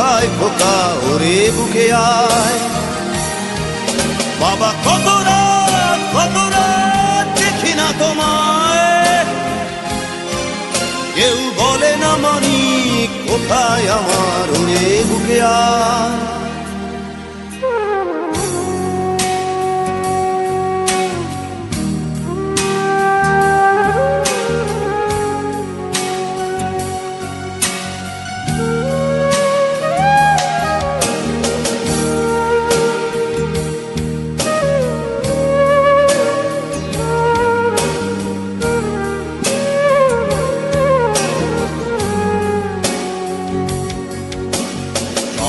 কোথায় খোকা ওরে বুকে আয়। বাবা, কত রাত কত রাত দেখি না তোমায়। কেউ বলে না মানি কোথায় আমার ওরে বুকে আয়?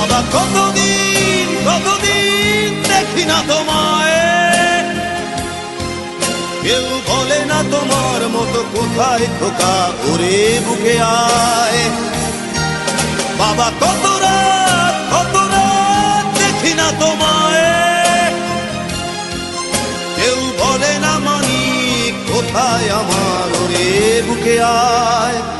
বাবা, কতদিন না তোমায়। কেউ বলে না তোমার মতো কোথায় খোকা ওরে বুকে আয়। বাবা, কত রাত, কত তোমায়। কেউ বলে না মানি কোথায় আমার ওরে বুকে আয়।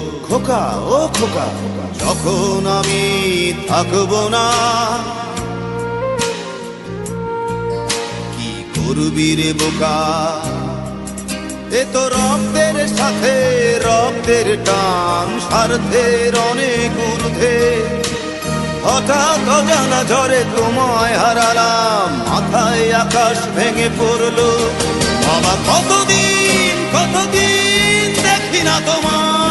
খোকা, ও খোকা, যখন আমি থাকব না, কি করবি রে বোকা? এ তো রক্তের সাথে রক্তের টান, স্বার্থের অনেক ঊর্ধ্বে। হঠাৎ অজানা ঝড়ে তোমায় হারালাম, মাথায় আকাশ ভেঙে পড়ল। বাবা, কতদিন কতদিন দেখি না তোমায়।